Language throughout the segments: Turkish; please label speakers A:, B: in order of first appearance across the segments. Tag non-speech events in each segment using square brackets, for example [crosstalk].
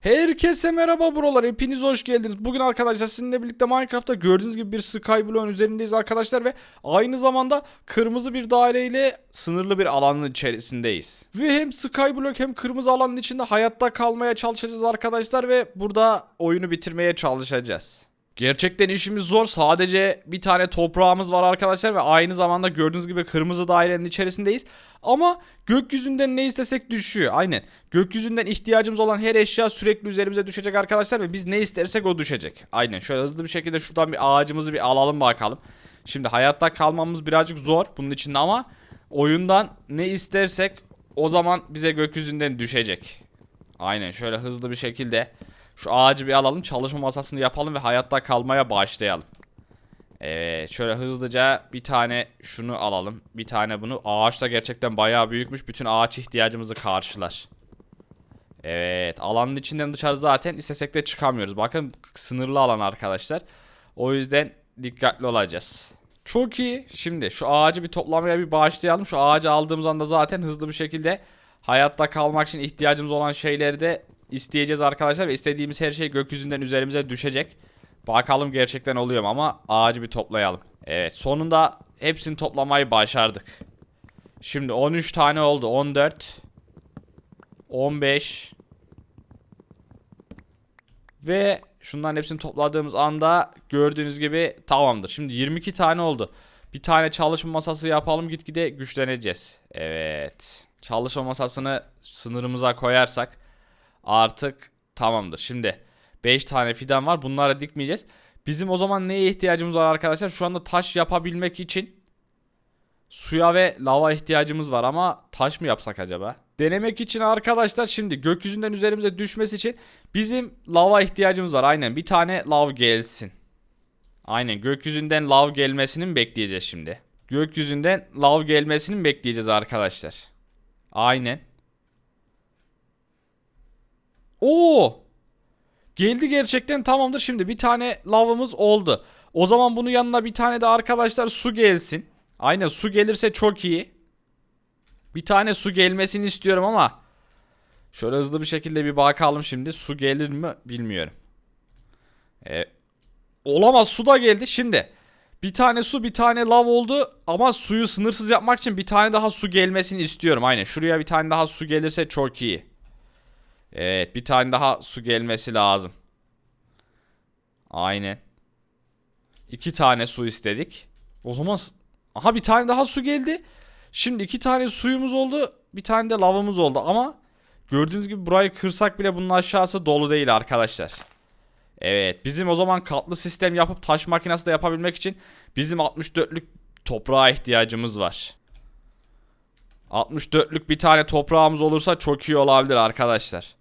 A: Herkese merhaba buralar. Hepiniz hoş geldiniz. Bugün arkadaşlar sizinle birlikte Minecraft'ta gördüğünüz gibi bir Skyblock'un üzerindeyiz arkadaşlar ve aynı zamanda kırmızı bir daireyle sınırlı bir alanın içerisindeyiz. Ve hem Skyblock hem kırmızı alanın içinde hayatta kalmaya çalışacağız arkadaşlar ve burada oyunu bitirmeye çalışacağız. Gerçekten işimiz zor. Sadece bir tane toprağımız var arkadaşlar ve aynı zamanda gördüğünüz gibi kırmızı dairenin içerisindeyiz. Ama gökyüzünden ne istesek düşüyor. Aynen. Gökyüzünden ihtiyacımız olan her eşya sürekli üzerimize düşecek arkadaşlar ve biz ne istersek o düşecek. Aynen. Şöyle hızlı bir şekilde şuradan bir ağacımızı bir alalım bakalım. Şimdi hayatta kalmamız birazcık zor bunun içinde ama oyundan ne istersek o zaman bize gökyüzünden düşecek. Aynen şöyle hızlı bir şekilde şu ağacı bir alalım çalışma masasını yapalım ve hayatta kalmaya başlayalım. Evet şöyle hızlıca bir tane şunu alalım. Bir tane bunu. Ağaç da gerçekten bayağı büyükmüş. Bütün ağaç ihtiyacımızı karşılar. Evet alanın içinden dışarı zaten istesek de çıkamıyoruz. Bakın sınırlı alan arkadaşlar. O yüzden dikkatli olacağız. Çok iyi. Şimdi şu ağacı bir toplamaya bir başlayalım. Şu ağacı aldığımız anda zaten hızlı bir şekilde hayatta kalmak için ihtiyacımız olan şeyleri de isteyeceğiz arkadaşlar. Ve istediğimiz her şey gökyüzünden üzerimize düşecek. Bakalım gerçekten oluyor mu ama ağacı bir toplayalım. Evet sonunda hepsini toplamayı başardık. Şimdi 13 tane oldu. 14 15 ve şunların hepsini topladığımız anda gördüğünüz gibi tamamdır. Şimdi 22 tane oldu. Bir tane çalışma masası yapalım gitgide güçleneceğiz. Evet. Çalışma masasını sınırımıza koyarsak artık tamamdır. Şimdi 5 tane fidan var. Bunları dikmeyeceğiz. Bizim o zaman neye ihtiyacımız var arkadaşlar? Şu anda taş yapabilmek için suya ve lava ihtiyacımız var ama taş mı yapsak acaba? Denemek için arkadaşlar şimdi gökyüzünden üzerimize düşmesi için bizim lava ihtiyacımız var. Aynen bir tane lav gelsin. Aynen gökyüzünden lav gelmesini mi bekleyeceğiz şimdi? Gökyüzünden lav gelmesini mi bekleyeceğiz arkadaşlar? Aynen. Oo! Geldi gerçekten tamamdır. Şimdi bir tane lavımız oldu. O zaman bunun yanına bir tane de arkadaşlar su gelsin. Aynen su gelirse çok iyi. Bir tane su gelmesini istiyorum ama şöyle hızlı bir şekilde bir bakalım şimdi. Su gelir mi bilmiyorum. E, olamaz su da geldi. Şimdi bir tane su bir tane lav oldu ama suyu sınırsız yapmak için bir tane daha su gelmesini istiyorum. Aynen şuraya bir tane daha su gelirse çok iyi. Evet bir tane daha su gelmesi lazım. Aynen. İki tane su istedik. O zaman aha bir tane daha su geldi. Şimdi iki tane suyumuz oldu. Bir tane de lavımız oldu ama gördüğünüz gibi burayı kırsak bile bunun aşağısı dolu değil arkadaşlar. Evet bizim o zaman katlı sistem yapıp taş makinesi de yapabilmek için bizim 64'lük toprağa ihtiyacımız var. 64'lük bir tane toprağımız olursa çok iyi olabilir arkadaşlar.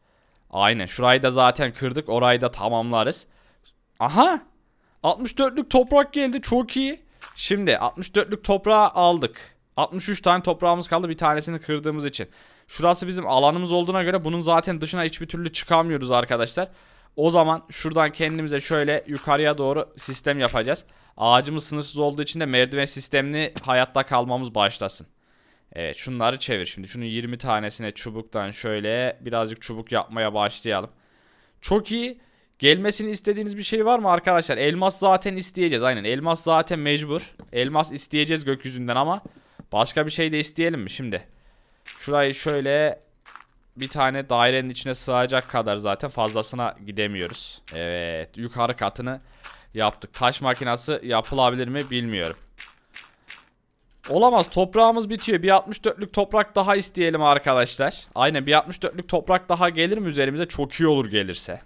A: Aynen şurayı da zaten kırdık orayı da tamamlarız. Aha 64'lük toprak geldi çok iyi. Şimdi 64'lük toprağı aldık. 63 tane toprağımız kaldı bir tanesini kırdığımız için. Şurası bizim alanımız olduğuna göre bunun zaten dışına hiçbir türlü çıkamıyoruz arkadaşlar. O zaman şuradan kendimize şöyle yukarıya doğru sistem yapacağız. Ağacımız sınırsız olduğu için de merdiven sistemini hayatta kalmamız başlasın. Evet şunları çevir şimdi. Şunun 20 tanesine çubuktan şöyle birazcık çubuk yapmaya başlayalım. Çok iyi. Gelmesini istediğiniz bir şey var mı arkadaşlar? Elmas zaten isteyeceğiz. Aynen elmas zaten mecbur. Elmas isteyeceğiz gökyüzünden ama başka bir şey de isteyelim mi şimdi? Şurayı şöyle bir tane dairenin içine sığacak kadar zaten fazlasına gidemiyoruz. Evet yukarı katını yaptık. Taş makinası yapılabilir mi bilmiyorum. Olamaz toprağımız bitiyor. Bir 64'lük toprak daha isteyelim arkadaşlar. Aynen bir 64'lük toprak daha gelir mi üzerimize? Çok iyi olur gelirse.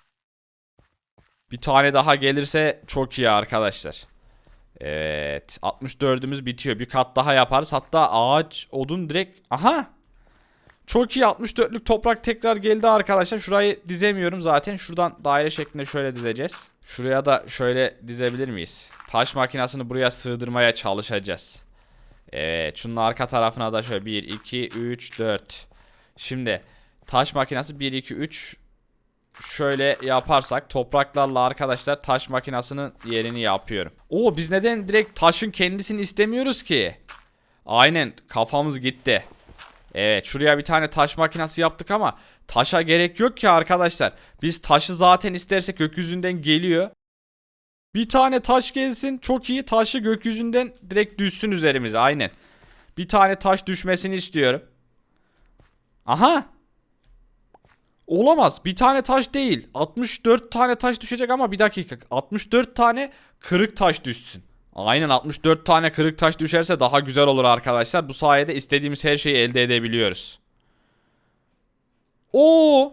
A: Bir tane daha gelirse çok iyi arkadaşlar. Evet 64'ümüz bitiyor. Bir kat daha yaparız. Hatta ağaç odun direkt... Aha! Çok iyi 64'lük toprak tekrar geldi arkadaşlar. Şurayı dizemiyorum zaten. Şuradan daire şeklinde şöyle dizeceğiz. Şuraya da şöyle dizebilir miyiz? Taş makinesini buraya sığdırmaya çalışacağız. Evet şunun arka tarafına da şöyle 1, 2, 3, 4. Şimdi taş makinesi 1, 2, 3 şöyle yaparsak topraklarla arkadaşlar taş makinesinin yerini yapıyorum. Oo biz neden direkt taşın kendisini istemiyoruz ki? Aynen kafamız gitti. Evet şuraya bir tane taş makinesi yaptık ama taşa gerek yok ki arkadaşlar. Biz taşı zaten istersek gökyüzünden geliyor. Bir tane taş gelsin çok iyi taşı gökyüzünden direkt düşsün üzerimize aynen. Bir tane taş düşmesini istiyorum. Aha. Olamaz. Bir tane taş değil. 64 tane taş düşecek ama bir dakika. 64 tane kırık taş düşsün. Aynen 64 tane kırık taş düşerse daha güzel olur arkadaşlar. Bu sayede istediğimiz her şeyi elde edebiliyoruz. Oo!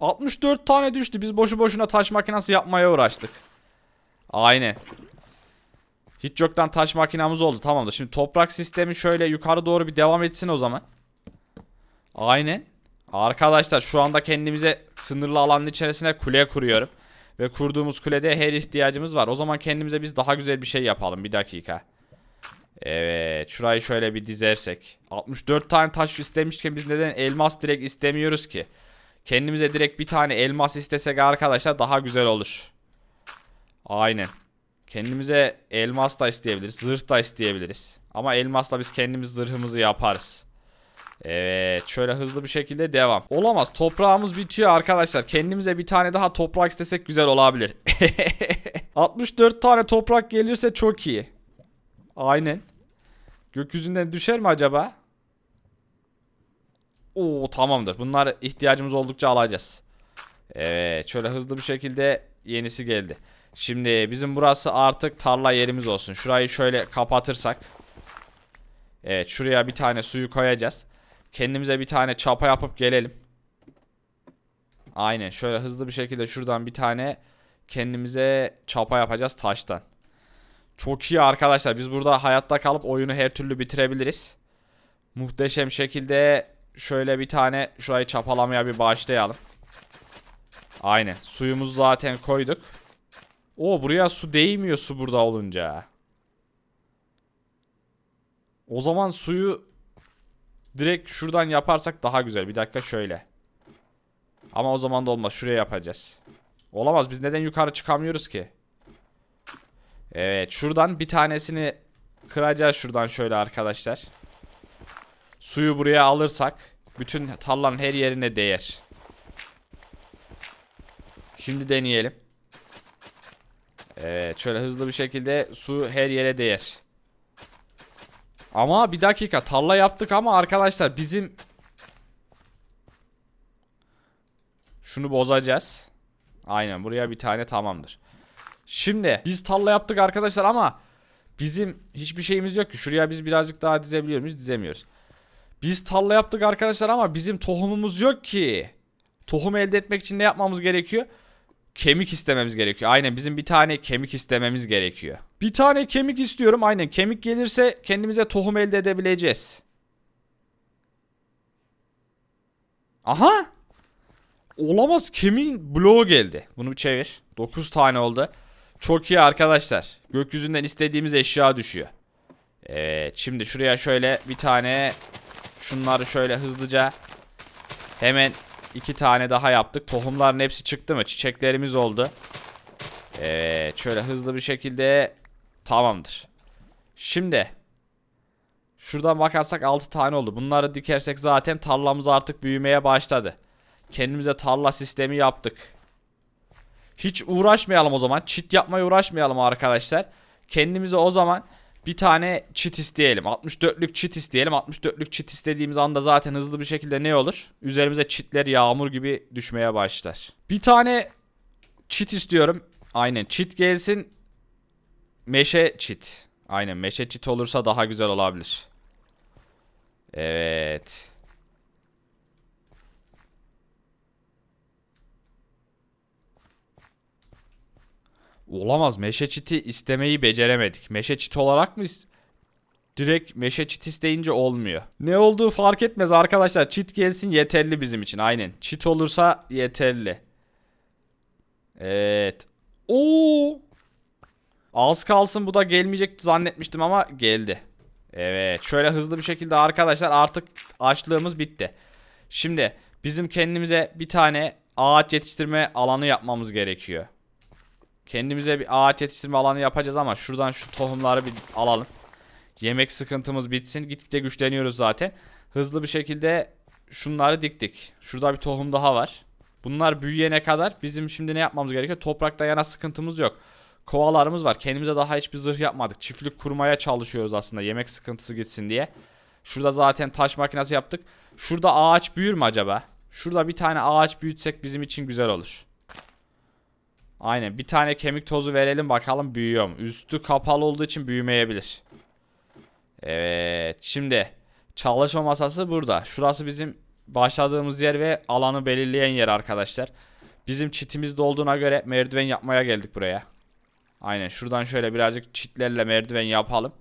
A: 64 tane düştü. Biz boşu boşuna taş makinesi yapmaya uğraştık. Aynen. Hiç yoktan taş makinamız oldu. Tamamdır. Şimdi toprak sistemi şöyle yukarı doğru bir devam etsin o zaman. Aynen. Arkadaşlar şu anda kendimize sınırlı alanın içerisine kule kuruyorum. Ve kurduğumuz kulede her ihtiyacımız var. O zaman kendimize biz daha güzel bir şey yapalım. Bir dakika. Evet. Şurayı şöyle bir dizersek. 64 tane taş istemişken biz neden elmas direkt istemiyoruz ki? Kendimize direkt bir tane elmas istesek arkadaşlar daha güzel olur. Aynen. Kendimize elmas da isteyebiliriz. Zırh da isteyebiliriz. Ama elmasla biz kendimiz zırhımızı yaparız. Evet şöyle hızlı bir şekilde devam. Olamaz toprağımız bitiyor arkadaşlar. Kendimize bir tane daha toprak istesek güzel olabilir. [laughs] 64 tane toprak gelirse çok iyi. Aynen. Gökyüzünden düşer mi acaba? Oo tamamdır. Bunlar ihtiyacımız oldukça alacağız. Evet şöyle hızlı bir şekilde yenisi geldi. Şimdi bizim burası artık tarla yerimiz olsun. Şurayı şöyle kapatırsak. Evet şuraya bir tane suyu koyacağız. Kendimize bir tane çapa yapıp gelelim. Aynen şöyle hızlı bir şekilde şuradan bir tane kendimize çapa yapacağız taştan. Çok iyi arkadaşlar. Biz burada hayatta kalıp oyunu her türlü bitirebiliriz. Muhteşem şekilde şöyle bir tane şurayı çapalamaya bir başlayalım. Aynen. Suyumuzu zaten koyduk. O buraya su değmiyor su burada olunca. O zaman suyu direkt şuradan yaparsak daha güzel. Bir dakika şöyle. Ama o zaman da olmaz. Şuraya yapacağız. Olamaz. Biz neden yukarı çıkamıyoruz ki? Evet. Şuradan bir tanesini kıracağız şuradan şöyle arkadaşlar. Suyu buraya alırsak bütün tarlanın her yerine değer. Şimdi deneyelim. Evet şöyle hızlı bir şekilde su her yere değer. Ama bir dakika tarla yaptık ama arkadaşlar bizim şunu bozacağız. Aynen buraya bir tane tamamdır. Şimdi biz tarla yaptık arkadaşlar ama bizim hiçbir şeyimiz yok ki. Şuraya biz birazcık daha dizebiliyor muyuz? Dizemiyoruz. Biz tarla yaptık arkadaşlar ama bizim tohumumuz yok ki. Tohum elde etmek için ne yapmamız gerekiyor? Kemik istememiz gerekiyor. Aynen bizim bir tane kemik istememiz gerekiyor. Bir tane kemik istiyorum. Aynen kemik gelirse kendimize tohum elde edebileceğiz. Aha! Olamaz kemiğin bloğu geldi. Bunu bir çevir. 9 tane oldu. Çok iyi arkadaşlar. Gökyüzünden istediğimiz eşya düşüyor. Evet şimdi şuraya şöyle bir tane şunları şöyle hızlıca hemen iki tane daha yaptık. Tohumların hepsi çıktı mı? Çiçeklerimiz oldu. Evet şöyle hızlı bir şekilde tamamdır. Şimdi şuradan bakarsak 6 tane oldu. Bunları dikersek zaten tarlamız artık büyümeye başladı. Kendimize tarla sistemi yaptık. Hiç uğraşmayalım o zaman. Çit yapmaya uğraşmayalım arkadaşlar. Kendimize o zaman bir tane çit isteyelim. 64'lük çit isteyelim. 64'lük çit istediğimiz anda zaten hızlı bir şekilde ne olur? Üzerimize çitler yağmur gibi düşmeye başlar. Bir tane çit istiyorum. Aynen çit gelsin. Meşe çit. Aynen meşe çit olursa daha güzel olabilir. Evet. Olamaz. Meşe çiti istemeyi beceremedik. Meşe çit olarak mı Direkt meşe çit isteyince olmuyor. Ne olduğu fark etmez arkadaşlar. Çit gelsin yeterli bizim için. Aynen. Çit olursa yeterli. Evet. Oo. Az kalsın bu da gelmeyecek zannetmiştim ama geldi. Evet. Şöyle hızlı bir şekilde arkadaşlar artık açlığımız bitti. Şimdi bizim kendimize bir tane ağaç yetiştirme alanı yapmamız gerekiyor. Kendimize bir ağaç yetiştirme alanı yapacağız ama şuradan şu tohumları bir alalım. Yemek sıkıntımız bitsin. Gitgide güçleniyoruz zaten. hızlı bir şekilde şunları diktik. Şurada bir tohum daha var. Bunlar büyüyene kadar bizim şimdi ne yapmamız gerekiyor? Toprakta yana sıkıntımız yok. Kovalarımız var. Kendimize daha hiçbir zırh yapmadık. Çiftlik kurmaya çalışıyoruz aslında yemek sıkıntısı gitsin diye. Şurada zaten taş makinesi yaptık. Şurada ağaç büyür mü acaba? Şurada bir tane ağaç büyütsek bizim için güzel olur. Aynen bir tane kemik tozu verelim bakalım büyüyor mu? Üstü kapalı olduğu için büyümeyebilir. Evet şimdi çalışma masası burada. Şurası bizim başladığımız yer ve alanı belirleyen yer arkadaşlar. Bizim çitimizde olduğuna göre merdiven yapmaya geldik buraya. Aynen şuradan şöyle birazcık çitlerle merdiven yapalım.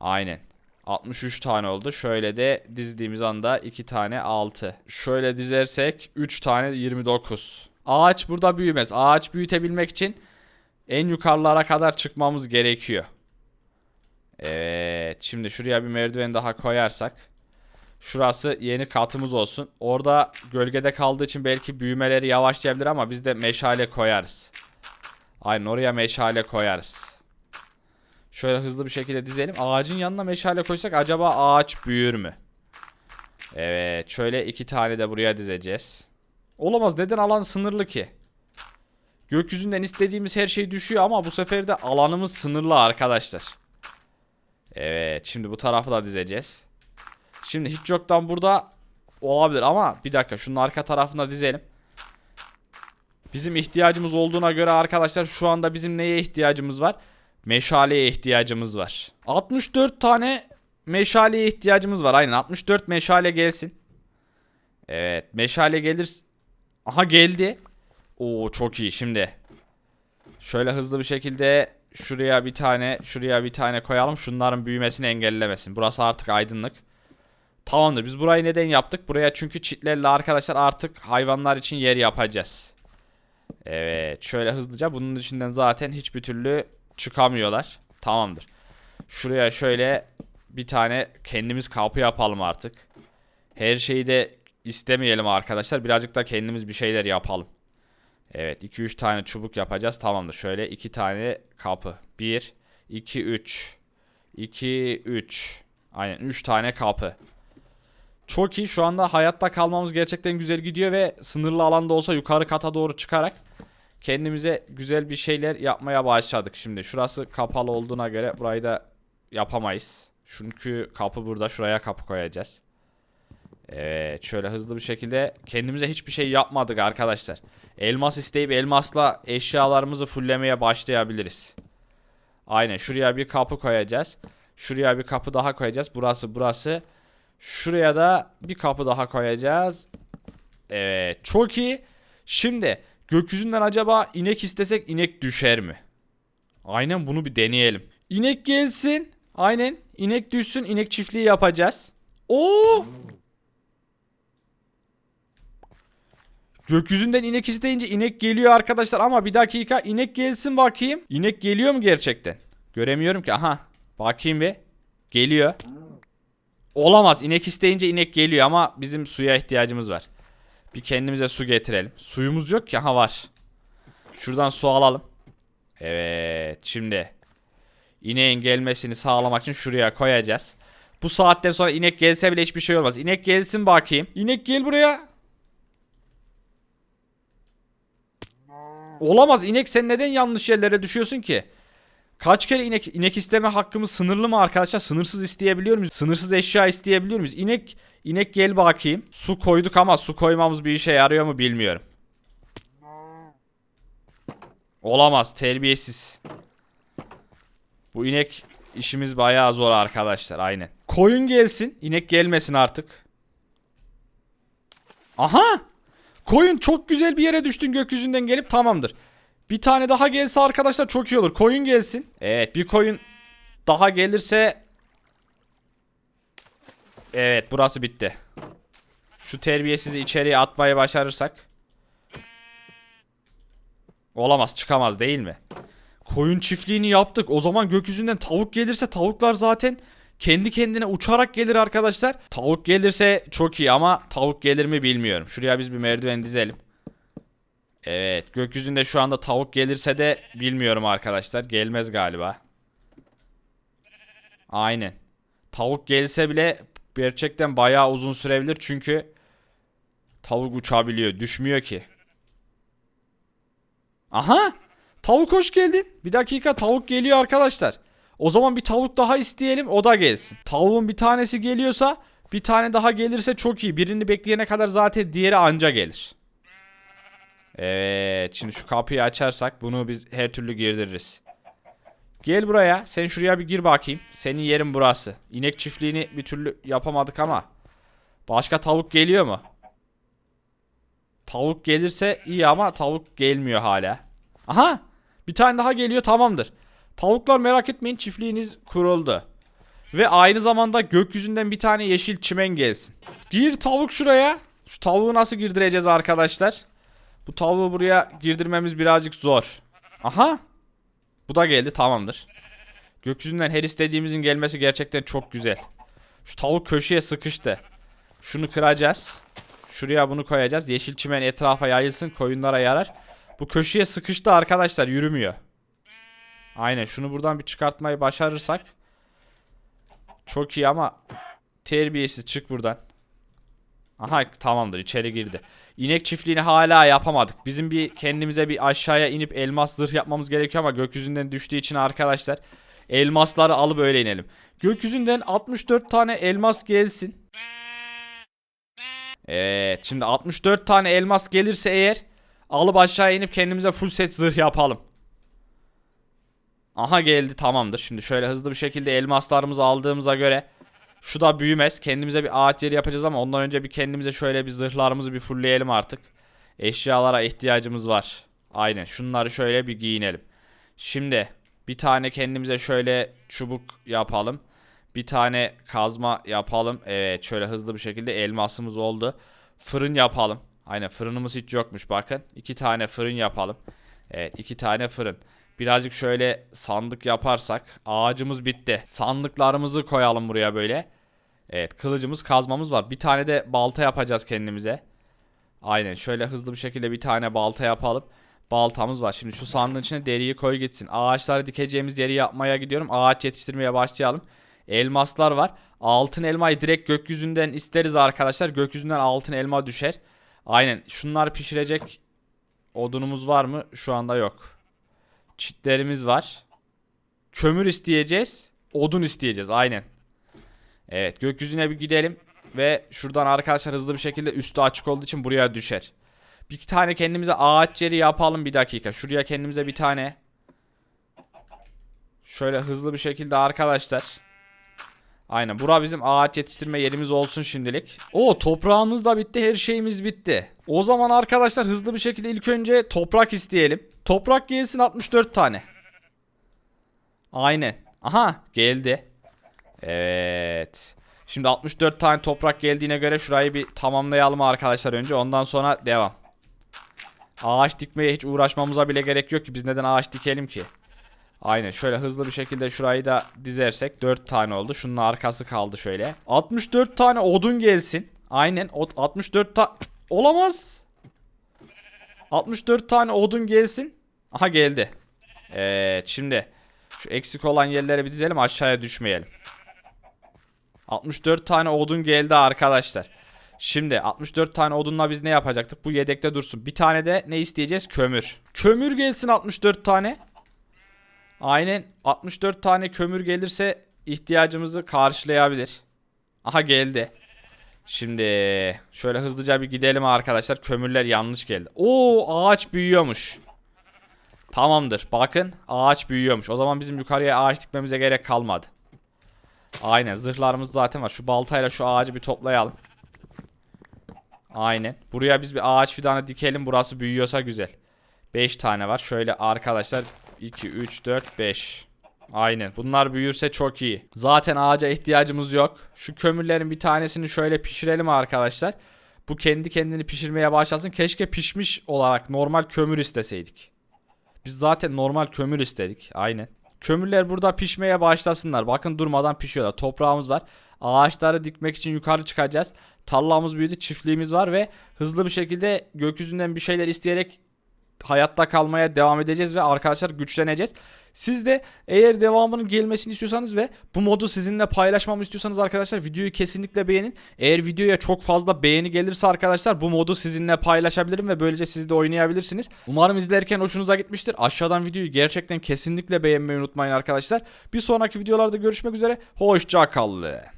A: Aynen. 63 tane oldu. Şöyle de dizdiğimiz anda 2 tane 6. Şöyle dizersek 3 tane 29. Ağaç burada büyümez. Ağaç büyütebilmek için en yukarılara kadar çıkmamız gerekiyor. Evet. Şimdi şuraya bir merdiven daha koyarsak. Şurası yeni katımız olsun. Orada gölgede kaldığı için belki büyümeleri yavaşlayabilir ama biz de meşale koyarız. Aynen oraya meşale koyarız. Şöyle hızlı bir şekilde dizelim. Ağacın yanına meşale koysak acaba ağaç büyür mü? Evet. Şöyle iki tane de buraya dizeceğiz. Olamaz. Neden alan sınırlı ki? Gökyüzünden istediğimiz her şey düşüyor ama bu sefer de alanımız sınırlı arkadaşlar. Evet. Şimdi bu tarafı da dizeceğiz. Şimdi hiç yoktan burada olabilir ama bir dakika şunun arka tarafına dizelim. Bizim ihtiyacımız olduğuna göre arkadaşlar şu anda bizim neye ihtiyacımız var? Meşaleye ihtiyacımız var. 64 tane meşaleye ihtiyacımız var. Aynen 64 meşale gelsin. Evet meşale gelir. Aha geldi. Oo çok iyi şimdi. Şöyle hızlı bir şekilde şuraya bir tane şuraya bir tane koyalım. Şunların büyümesini engellemesin. Burası artık aydınlık. Tamamdır. Biz burayı neden yaptık? Buraya çünkü çitlerle arkadaşlar artık hayvanlar için yer yapacağız. Evet. Şöyle hızlıca bunun içinden zaten hiçbir türlü çıkamıyorlar. Tamamdır. Şuraya şöyle bir tane kendimiz kapı yapalım artık. Her şeyi de istemeyelim arkadaşlar. Birazcık da kendimiz bir şeyler yapalım. Evet 2-3 tane çubuk yapacağız. Tamamdır. Şöyle 2 tane kapı. 1, 2, 3. 2, 3. Aynen 3 tane kapı. Çok iyi. Şu anda hayatta kalmamız gerçekten güzel gidiyor ve sınırlı alanda olsa yukarı kata doğru çıkarak kendimize güzel bir şeyler yapmaya başladık şimdi. Şurası kapalı olduğuna göre burayı da yapamayız. Çünkü kapı burada. Şuraya kapı koyacağız. Evet şöyle hızlı bir şekilde kendimize hiçbir şey yapmadık arkadaşlar. Elmas isteyip elmasla eşyalarımızı fullemeye başlayabiliriz. Aynen şuraya bir kapı koyacağız. Şuraya bir kapı daha koyacağız. Burası burası. Şuraya da bir kapı daha koyacağız. Evet çok iyi. Şimdi gökyüzünden acaba inek istesek inek düşer mi? Aynen bunu bir deneyelim. İnek gelsin. Aynen inek düşsün inek çiftliği yapacağız. Oo! Gökyüzünden inek isteyince inek geliyor arkadaşlar ama bir dakika inek gelsin bakayım. İnek geliyor mu gerçekten? Göremiyorum ki. Aha. Bakayım bir. Geliyor. Olamaz. İnek isteyince inek geliyor ama bizim suya ihtiyacımız var. Bir kendimize su getirelim. Suyumuz yok ki. Aha var. Şuradan su alalım. Evet. Şimdi ineğin gelmesini sağlamak için şuraya koyacağız. Bu saatten sonra inek gelse bile hiçbir şey olmaz. İnek gelsin bakayım. İnek gel buraya. Olamaz inek sen neden yanlış yerlere düşüyorsun ki? Kaç kere inek inek isteme hakkımız sınırlı mı arkadaşlar? Sınırsız isteyebiliyor muyuz? Sınırsız eşya isteyebiliyor muyuz? İnek inek gel bakayım. Su koyduk ama su koymamız bir işe yarıyor mu bilmiyorum. Olamaz terbiyesiz. Bu inek işimiz bayağı zor arkadaşlar aynen. Koyun gelsin. inek gelmesin artık. Aha! Koyun çok güzel bir yere düştün gökyüzünden gelip tamamdır. Bir tane daha gelse arkadaşlar çok iyi olur. Koyun gelsin. Evet bir koyun daha gelirse Evet burası bitti. Şu terbiyesizi içeriye atmayı başarırsak Olamaz çıkamaz değil mi? Koyun çiftliğini yaptık. O zaman gökyüzünden tavuk gelirse tavuklar zaten kendi kendine uçarak gelir arkadaşlar. Tavuk gelirse çok iyi ama tavuk gelir mi bilmiyorum. Şuraya biz bir merdiven dizelim. Evet gökyüzünde şu anda tavuk gelirse de bilmiyorum arkadaşlar. Gelmez galiba. Aynen. Tavuk gelse bile gerçekten bayağı uzun sürebilir çünkü tavuk uçabiliyor. Düşmüyor ki. Aha! Tavuk hoş geldin. Bir dakika tavuk geliyor arkadaşlar. O zaman bir tavuk daha isteyelim o da gelsin. Tavuğun bir tanesi geliyorsa bir tane daha gelirse çok iyi. Birini bekleyene kadar zaten diğeri anca gelir. Evet şimdi şu kapıyı açarsak bunu biz her türlü girdiririz. Gel buraya. Sen şuraya bir gir bakayım. Senin yerin burası. İnek çiftliğini bir türlü yapamadık ama. Başka tavuk geliyor mu? Tavuk gelirse iyi ama tavuk gelmiyor hala. Aha! Bir tane daha geliyor tamamdır. Tavuklar merak etmeyin çiftliğiniz kuruldu. Ve aynı zamanda gökyüzünden bir tane yeşil çimen gelsin. Gir tavuk şuraya. Şu tavuğu nasıl girdireceğiz arkadaşlar? Bu tavuğu buraya girdirmemiz birazcık zor. Aha! Bu da geldi tamamdır. Gökyüzünden her istediğimizin gelmesi gerçekten çok güzel. Şu tavuk köşeye sıkıştı. Şunu kıracağız. Şuraya bunu koyacağız. Yeşil çimen etrafa yayılsın. Koyunlara yarar. Bu köşeye sıkıştı arkadaşlar. Yürümüyor. Aynen. Şunu buradan bir çıkartmayı başarırsak. Çok iyi ama terbiyesiz çık buradan. Aha tamamdır içeri girdi. İnek çiftliğini hala yapamadık. Bizim bir kendimize bir aşağıya inip elmas zırh yapmamız gerekiyor ama gökyüzünden düştüğü için arkadaşlar elmasları alıp öyle inelim. Gökyüzünden 64 tane elmas gelsin. Evet şimdi 64 tane elmas gelirse eğer alıp aşağı inip kendimize full set zırh yapalım. Aha geldi tamamdır. Şimdi şöyle hızlı bir şekilde elmaslarımızı aldığımıza göre şu da büyümez. Kendimize bir ağaç yeri yapacağız ama ondan önce bir kendimize şöyle bir zırhlarımızı bir fullleyelim artık. Eşyalara ihtiyacımız var. Aynen şunları şöyle bir giyinelim. Şimdi bir tane kendimize şöyle çubuk yapalım. Bir tane kazma yapalım. Evet şöyle hızlı bir şekilde elmasımız oldu. Fırın yapalım. Aynen fırınımız hiç yokmuş bakın. İki tane fırın yapalım. Evet iki tane fırın. Birazcık şöyle sandık yaparsak. Ağacımız bitti. Sandıklarımızı koyalım buraya böyle. Evet kılıcımız kazmamız var. Bir tane de balta yapacağız kendimize. Aynen şöyle hızlı bir şekilde bir tane balta yapalım. Baltamız var. Şimdi şu sandığın içine deriyi koy gitsin. Ağaçları dikeceğimiz yeri yapmaya gidiyorum. Ağaç yetiştirmeye başlayalım. Elmaslar var. Altın elmayı direkt gökyüzünden isteriz arkadaşlar. Gökyüzünden altın elma düşer. Aynen. Şunları pişirecek odunumuz var mı? Şu anda yok. Çitlerimiz var. Kömür isteyeceğiz. Odun isteyeceğiz. Aynen. Evet gökyüzüne bir gidelim. Ve şuradan arkadaşlar hızlı bir şekilde üstü açık olduğu için buraya düşer. Bir iki tane kendimize ağaç yeri yapalım bir dakika. Şuraya kendimize bir tane. Şöyle hızlı bir şekilde arkadaşlar. Aynen. Bura bizim ağaç yetiştirme yerimiz olsun şimdilik. O toprağımız da bitti. Her şeyimiz bitti. O zaman arkadaşlar hızlı bir şekilde ilk önce toprak isteyelim. Toprak gelsin 64 tane. Aynen. Aha geldi. Evet. Şimdi 64 tane toprak geldiğine göre şurayı bir tamamlayalım arkadaşlar önce. Ondan sonra devam. Ağaç dikmeye hiç uğraşmamıza bile gerek yok ki. Biz neden ağaç dikelim ki? Aynen şöyle hızlı bir şekilde şurayı da dizersek 4 tane oldu. Şunun arkası kaldı şöyle. 64 tane odun gelsin. Aynen o- 64 ta olamaz. 64 tane odun gelsin. Aha geldi. Evet şimdi şu eksik olan yerlere bir dizelim aşağıya düşmeyelim. 64 tane odun geldi arkadaşlar. Şimdi 64 tane odunla biz ne yapacaktık? Bu yedekte dursun. Bir tane de ne isteyeceğiz? Kömür. Kömür gelsin 64 tane. Aynen 64 tane kömür gelirse ihtiyacımızı karşılayabilir. Aha geldi. Şimdi şöyle hızlıca bir gidelim arkadaşlar. Kömürler yanlış geldi. Oo ağaç büyüyormuş. Tamamdır. Bakın ağaç büyüyormuş. O zaman bizim yukarıya ağaç dikmemize gerek kalmadı. Aynen zırhlarımız zaten var. Şu baltayla şu ağacı bir toplayalım. Aynen. Buraya biz bir ağaç fidanı dikelim. Burası büyüyorsa güzel. 5 tane var. Şöyle arkadaşlar 2, 3, 4, 5. Aynen. Bunlar büyürse çok iyi. Zaten ağaca ihtiyacımız yok. Şu kömürlerin bir tanesini şöyle pişirelim arkadaşlar. Bu kendi kendini pişirmeye başlasın. Keşke pişmiş olarak normal kömür isteseydik. Biz zaten normal kömür istedik. Aynen. Kömürler burada pişmeye başlasınlar. Bakın durmadan pişiyorlar. Toprağımız var. Ağaçları dikmek için yukarı çıkacağız. Tarlamız büyüdü, çiftliğimiz var ve hızlı bir şekilde gökyüzünden bir şeyler isteyerek hayatta kalmaya devam edeceğiz ve arkadaşlar güçleneceğiz. Siz de eğer devamının gelmesini istiyorsanız ve bu modu sizinle paylaşmamı istiyorsanız arkadaşlar videoyu kesinlikle beğenin. Eğer videoya çok fazla beğeni gelirse arkadaşlar bu modu sizinle paylaşabilirim ve böylece siz de oynayabilirsiniz. Umarım izlerken hoşunuza gitmiştir. Aşağıdan videoyu gerçekten kesinlikle beğenmeyi unutmayın arkadaşlar. Bir sonraki videolarda görüşmek üzere. Hoşça kalın.